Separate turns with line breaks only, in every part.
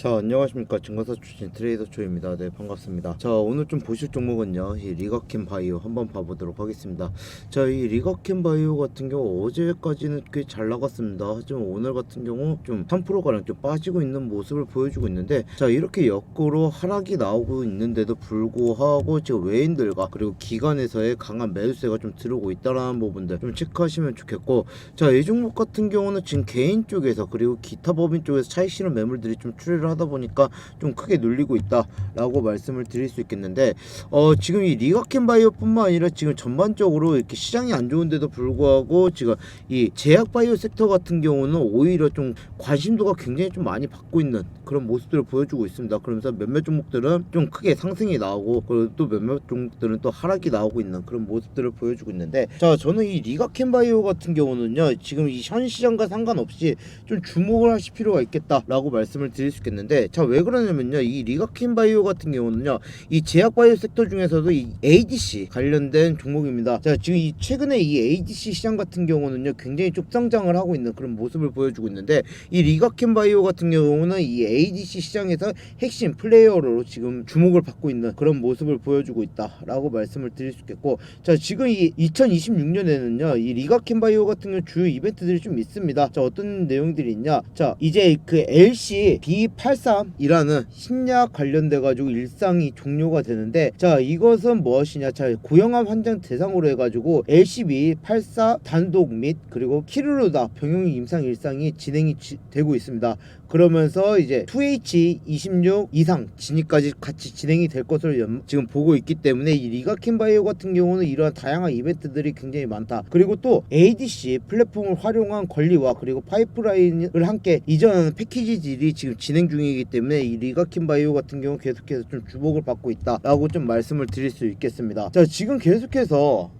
자 안녕하십니까. 증권사 출신 트레이더 조입니다. 네 반갑습니다. 자 오늘 좀 보실 종목은요. 이 리거캠 바이오 한번 봐보도록 하겠습니다. 자 이 리거캠 바이오 같은 경우 어제까지는 꽤 잘 나갔습니다. 하지만 오늘 같은 경우 좀 3%가량 좀 빠지고 있는 모습을 보여주고 있는데 자 이렇게 역으로 하락이 나오고 있는데도 불구하고 지금 외인들과 그리고 기관에서의 강한 매수세가 좀 들어오고 있다라는 부분들 좀 체크하시면 좋겠고 자 이 종목 같은 경우는 지금 개인 쪽에서 그리고 기타 법인 쪽에서 차익 실현 매물들이 좀 출혈을 하다 보니까 좀 크게 눌리고 있다라고 말씀을 드릴 수 있겠는데 어 지금 이 리가켄 바이오뿐만 아니라 지금 전반적으로 이렇게 시장이 안 좋은데도 불구하고 지금 이 제약 바이오 섹터 같은 경우는 오히려 좀 관심도가 굉장히 좀 많이 받고 있는 그런 모습들을 보여주고 있습니다. 그러면서 몇몇 종목들은 좀 크게 상승이 나오고 그리고 또 몇몇 종목들은 또 하락이 나오고 있는 그런 모습들을 보여주고 있는데 자 저는 이 리가켄 바이오 같은 경우는요 지금 이 현 시장과 상관없이 좀 주목을 하실 필요가 있겠다라고 말씀을 드릴 수 있겠는데 자 왜 그러냐면요 이 리가켄 바이오 같은 경우는요 이 제약 바이오 섹터 중에서도 이 ADC 관련된 종목입니다. 자 지금 이 최근에 이 ADC 시장 같은 경우는요 굉장히 쭉 성장을 하고 있는 그런 모습을 보여주고 있는데 이 리가켄 바이오 같은 경우는 이 ADC 시장에서 핵심 플레이어로 지금 주목을 받고 있는 그런 모습을 보여주고 있다라고 말씀을 드릴 수 있겠고 자 지금 이 2026년에는요 이 리가켄 바이오 같은 경우 주요 이벤트들이 좀 있습니다. 자 어떤 내용들이 있냐? 자 이제 그 LC B83이라는 신약 관련돼 가지고 일상이 종료가 되는데 자 이것은 무엇이냐? 자 고형암 환자 대상으로 해가지고 LCB 84 단독 및 그리고 키르루다 병용 임상 일상이 진행이 지- 되고 있습니다. 그러면서 이제 2H26 이상 진입까지 같이 진행이 될 것으로 연- 지금 보고 있기 때문에 이 리가킨 바이오 같은 경우는 이러한 다양한 이벤트들이 굉장히 많다. 그리고 또 ADC 플랫폼을 활용한 권리와 그리고 파이프라인을 함께 이전하는 패키지들이 지금 진행 중이기 때문에 이 리가킨 바이오 같은 경우 계속해서 좀 주목을 받고 있다라고 좀 말씀을 드릴 수 있겠습니다. 자 지금 계속해서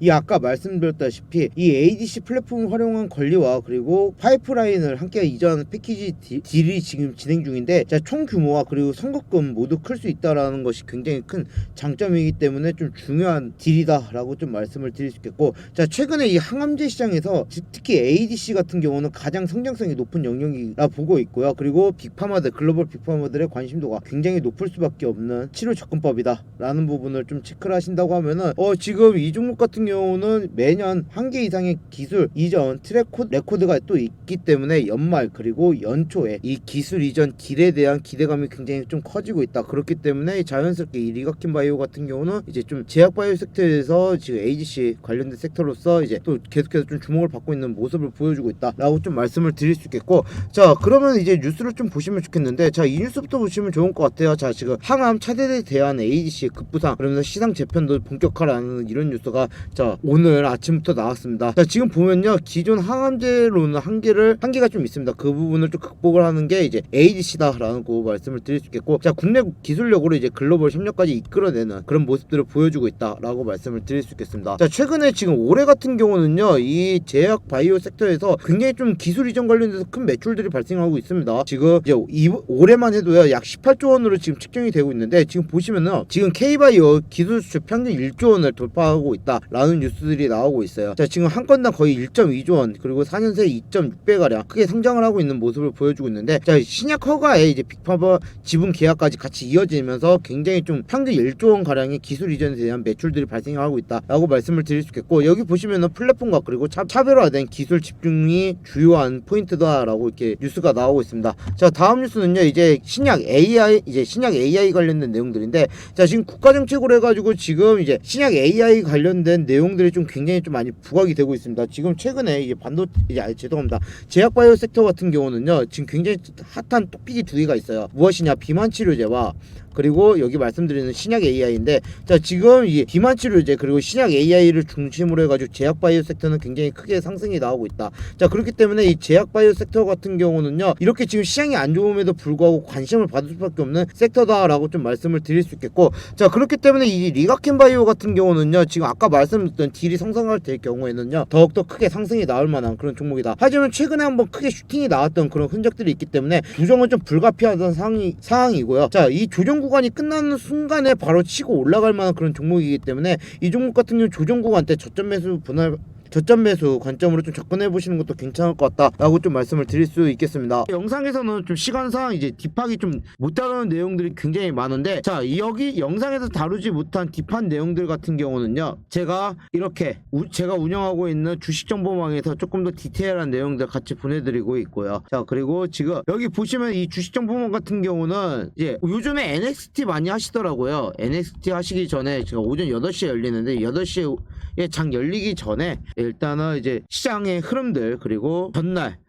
이 아까 말씀드렸다시피 이 ADC 플랫폼을 활용한 권리와 그리고 파이프라인을 함께 이전하는 패키지 디- 딜이 지금 진행 중인데 자, 총 규모와 그리고 선급금 모두 클 수 있다라는 것이 굉장히 큰 장점이기 때문에 좀 중요한 딜이다라고 좀 말씀을 드릴 수 있겠고 자 최근에 이 항암제 시장에서 지- 특히 ADC 같은 경우는 가장 성장성이 높은 영역이라 보고 있고요. 그리고 빅파마들 글로벌 빅파마들의 관심도가 굉장히 높을 수밖에 없는 치료 접근법이다라는 부분을 좀 체크를 하신다고 하면은 어 지금 이 종목 같은 경우는 매년 한 개 이상의 기술 이전 트랙 코 레코드가 또 있기 때문에 연말 그리고 연초에 이 기술 이전 딜에 대한 기대감이 굉장히 좀 커지고 있다. 그렇기 때문에 자연스럽게 이 리가킨 바이오 같은 경우는 이제 좀 제약 바이오 섹터에서 지금 AGC 관련된 섹터로서 이제 또 계속해서 좀 주목을 받고 있는 모습을 보여주고 있다라고 좀 말씀을 드릴 수 있겠고 자 그러면 이제 뉴스를 좀 보시면 좋겠는데 자 이 뉴스부터 보시면 좋을 것 같아요. 자 지금 항암 차세대 대한 AGC 급부상 그러면서 시장 재편도 본격화라는 이런 뉴스가 자 오늘 아침부터 나왔습니다. 자 지금 보면요 기존 항암제로는 한계를 한계가 좀 있습니다. 그 부분을 좀 극복을 하는 게 이제 ADC다 라고 말씀을 드릴 수 있겠고 자 국내 기술력으로 이제 글로벌 협력까지 이끌어내는 그런 모습들을 보여주고 있다 라고 말씀을 드릴 수 있겠습니다. 자 최근에 지금 올해 같은 경우는요 이 제약 바이오 섹터에서 굉장히 좀 기술 이전 관련돼서 큰 매출들이 발생하고 있습니다. 지금 이제 이, 올해만 해도요 약 18조 원으로 지금 측정이 되고 있는데 지금 보시면은 지금 K바이오 기술 수출 평균 1조 원을 돌파하고 있다 라는 뉴스들이 나오고 있어요. 자 지금 한 건당 거의 1.2조 원 그리고 4년 새에 2.6배 가량 크게 성장을 하고 있는 모습을 보여주고 있는데 자 신약 허가에 이제 빅파버 지분 계약까지 같이 이어지면서 굉장히 좀 평균 1조 원 가량의 기술 이전에 대한 매출들이 발생하고 있다라고 말씀을 드릴 수 있겠고 여기 보시면은 플랫폼과 그리고 차, 차별화된 기술 집중이 주요한 포인트다라고 이렇게 뉴스가 나오고 있습니다. 자 다음 뉴스는요 이제 신약 AI 이제 신약 AI 관련된 내용들인데 자 지금 국가 정책으로 해 가지고 지금 이제 신약 AI 관련된 내용 들이 좀 굉장히 좀 많이 부각이 되고 있습니다. 지금 최근에 이제 반도 이제 아, 죄송합니다. 제약 바이오 섹터 같은 경우는요 지금 굉장히 핫한 토픽이 두 개가 있어요. 무엇이냐 비만 치료제와 그리고 여기 말씀드리는 신약 AI인데 자 지금 이 비만 치료제 그리고 신약 AI를 중심으로 해가지고 제약 바이오 섹터는 굉장히 크게 상승이 나오고 있다. 자 그렇기 때문에 이 제약 바이오 섹터 같은 경우는요 이렇게 지금 시장이 안 좋음에도 불구하고 관심을 받을 수밖에 없는 섹터다라고 좀 말씀을 드릴 수 있겠고 자 그렇기 때문에 이 리가켄 바이오 같은 경우는요 지금 아까 말씀드렸던 딜이 성장할 될 경우에는요 더욱더 크게 상승이 나올 만한 그런 종목이다. 하지만 최근에 한번 크게 슈팅이 나왔던 그런 흔적들이 있기 때문에 조정은 좀 불가피하던 상황이, 상황이고요. 자 이 조정 구간이 끝나는 순간에 바로 치고 올라갈 만한 그런 종목이기 때문에 이 종목 같은 경우 조정 구간 때 저점 매수 분할 저점 매수 관점으로 좀 접근해 보시는 것도 괜찮을 것 같다라고 좀 말씀을 드릴 수 있겠습니다. 영상에서는 좀 시간상 이제 딥하기 좀못 다루는 내용들이 굉장히 많은데 자 여기 영상에서 다루지 못한 딥한 내용들 같은 경우는요 제가 이렇게 우- 제가 운영하고 있는 주식 정보망에서 조금 더 디테일한 내용들 같이 보내드리고 있고요. 자 그리고 지금 여기 보시면 이 주식 정보망 같은 경우는 이제 요즘에 NXT 많이 하시더라고요. NXT 하시기 전에 제가 오전 8시에 열리는데 8시에 장 열리기 전에 일단은 이제 시장의 흐름들 그리고 전날